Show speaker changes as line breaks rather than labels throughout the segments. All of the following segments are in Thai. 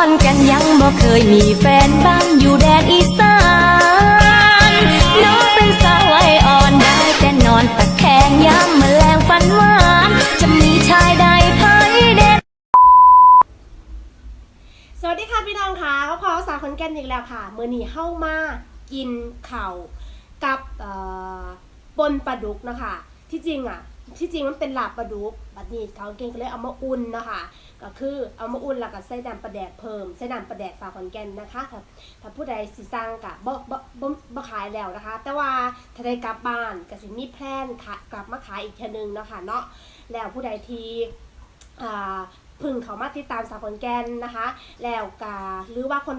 อนแกันยังบ่เคยมีแฟนบ้านอยู่แดนอีสานน้องเป็นสาววัยอ่อนได้แต่นอนตะแคงยามแมลงฝันหวาน จะมีชายใดไพ่เด็ด
สวัสดีค่ะพี่น้องค่ะก็พอสาวคนแก่นอีกแล้วค่ะเมื่อนี้เข้ามากินเข่ากับปนปลาดุกนะคะที่จริงอะ ที่จริงมันเป็นลาบปลาดุกบัดนี้เขาเก่งก็เลยเอามาอุ่นนะคะก็คือเอามาอุ่นแล้วก็ใส่น้ำปลาแดกเพิ่มใส่น้ำปลาแดกสาวคนแก่นนะคะถ้าถ้าผู้ใดสิสั่งกะบ่บ่บ่บ่ขายแล้วนะคะ แต่ว่าถ้าได้กลับบ้านก็สิมีแพลนค่ะกลับมาขายอีกเทอนึงเนาะคะเนาะแล้วผู้ใดที่อ่าพึ่งเขามาติดตามสาวขอนแก่นนะคะ แล้วกาหรือว่าคน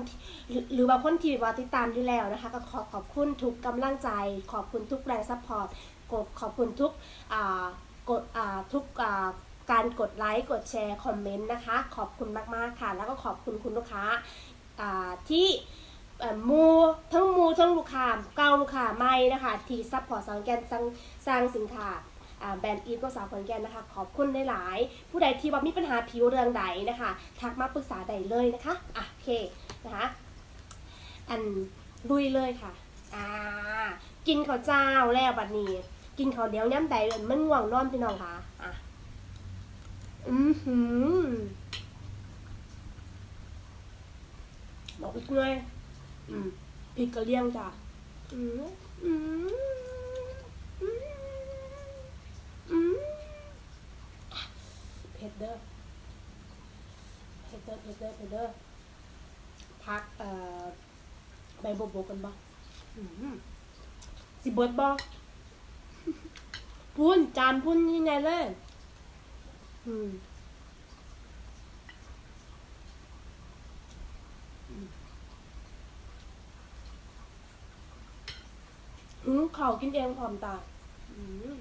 หรือว่าคนที่ว่าติดตามอยู่แล้วนะคะ ก็ขอขอบคุณทุกกำลังใจ ขอบคุณทุกแรงซัพพอร์ต ขอบคุณทุกอ่ากดอ่าทุกอ่าการกดไลค์ กดแชร์ คอมเมนต์นะคะ ขอบคุณมาก ๆ ค่ะ แล้วก็ขอบคุณคุณลูกค้าอ่าที่มูทั้งมูทั้งลูกค้าเก้าลูกค้าไม่นะคะ ที่ซัพพอร์ตสาวขอนแกนสร้างสร้างสินค้าอ่าแบรนด์อีฟก็สาวขอนแก่นนะคะ ขอบคุณหลาย ๆ ผู้ใดที่ว่ามีปัญหาผิวเรืองใดนะคะ ทักมาปรึกษาใดเลยนะคะอะโอเคนะคะอันลุยเลยค่ะอ่ากินข้าวเจ้าแล้วบัดนี้ กินข้าวเดียวย่ำใดเลยมันง่วงนอนพี่น้องค่ะอะอือหือบอกอีกเลยอืมพริกกระเลียงจ้ะอืมอืมอืมอืมเผ็ดเด้อเผ็ดเด้อเผ็ดเด้อเผ็ดเด้อพักเอ่อใบโบโบกันบ่อืมสิเบิดบ่ พุ่นจานพุ่นยังไงเลยอืมหืมเขากินเองความตาอืม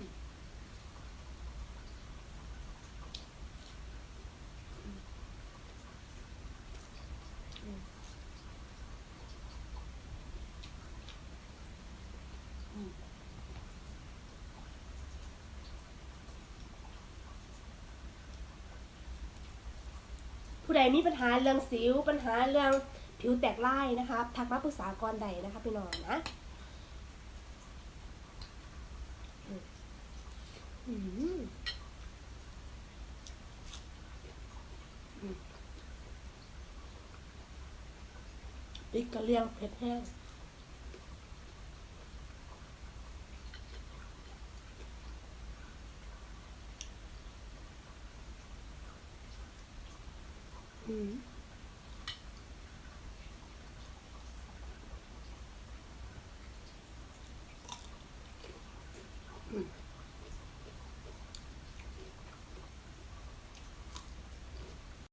ดมีปัญหาเรื่องสิว ปัญหาเรื่องผิวแตกลายนะคะทักมาปรึกษาก่อนใดนะคะพี่น้องนะอืมอืมอืมพริกกระเลียงเผ็ดแห้ง อืม